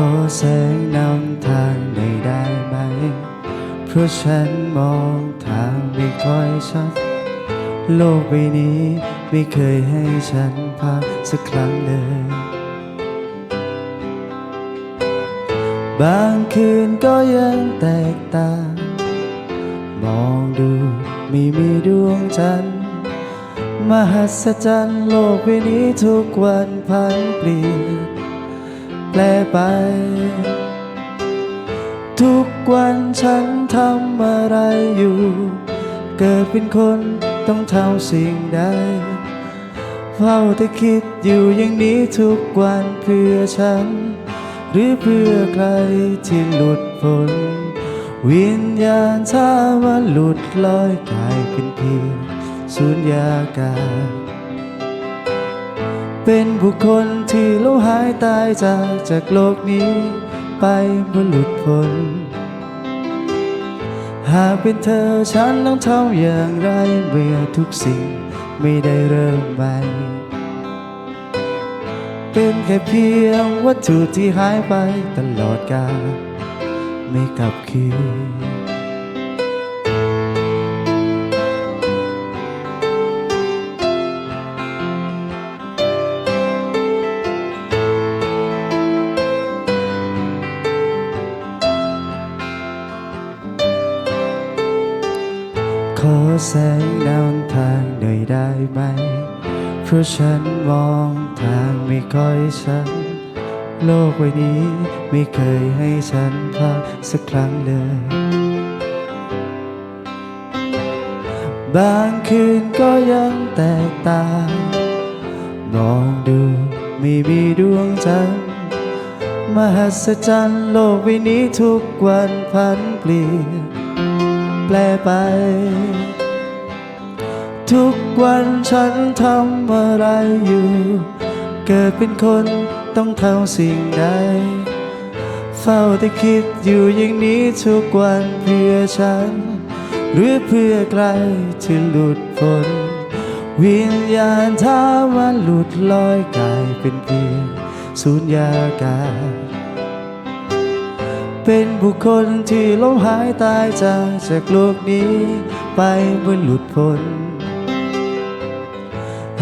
ขอแสงนำทางหน่ได้ไหม เพราะฉันมองทางไม่ค่อยชัด โลกใบนี้ไม่เคยให้ฉันพักสักครั้งเลย บางคืนก็ยังแตกต่าง มองดูไม่มีดวงจันทร์มหัศจรรย์โลกใบนี้ทุกวันผันเปลี่ยน แปลไป ทุกวันฉันทำอะไรอยู่ เกิดเป็นคนต้องทำสิ่งใดเฝ้าแต่คิดอยู่อย่างนี้ทุกวันเพื่อฉัน หรือเพื่อใครที่หลุดพ้นวิญญาณถ้ามันหลุดลอยกลายเป็นเพียงสุญญากาศ เป็นบุคคลที่ล้มหายตายจากจากโลกนี้ ไปเมื่อหลุดพ้นหากเป็นเธอฉันต้องทำอย่างไรเมื่อทุกสิ่งไม่ได้เริ่มใหม่เป็นแค่เพียงวัตถุที่หายไปตลอดกาลไม่กลับคืน ขอแสงดาวทางหน่อยได้ไหม เพราะฉันมองทางไม่ค่อยชัด โลกใบนี้ไม่เคยให้ฉันพักสักครั้งเลย บางคืนก็ยังแตกต่างมองดูไม่มีดวงจันทร์มหัศจรรย์โลกใบนี้ทุกวันพันเปลี่ยน แปลไป ทุกวันฉันทำอะไรอยู่ เกิดเป็นคนต้องทำสิ่งใด เฝ้าแต่คิดอยู่อย่างนี้ทุกวันเพื่อฉัน หรือเพื่อใครที่หลุดพ้นวิญญาณถ้ามันหลุดลอยกลายเป็นเพียงสุญญากาศ เป็นบุคคลที่ล้มหายตายจากจากโลกนี้ไปเมื่อหลุดพ้น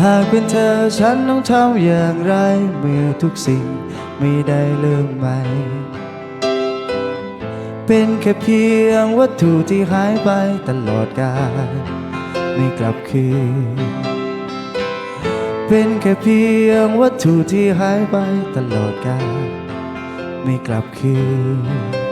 หากเป็นเธอฉันต้องทำอย่างไร เมื่อทุกสิ่งไม่ได้เริ่มใหม่ เป็นแค่เพียงวัตถุที่หายไปตลอดกาลไม่กลับคืน เป็นแค่เพียงวัตถุที่หายไปตลอดกาล ไม่กลับคืน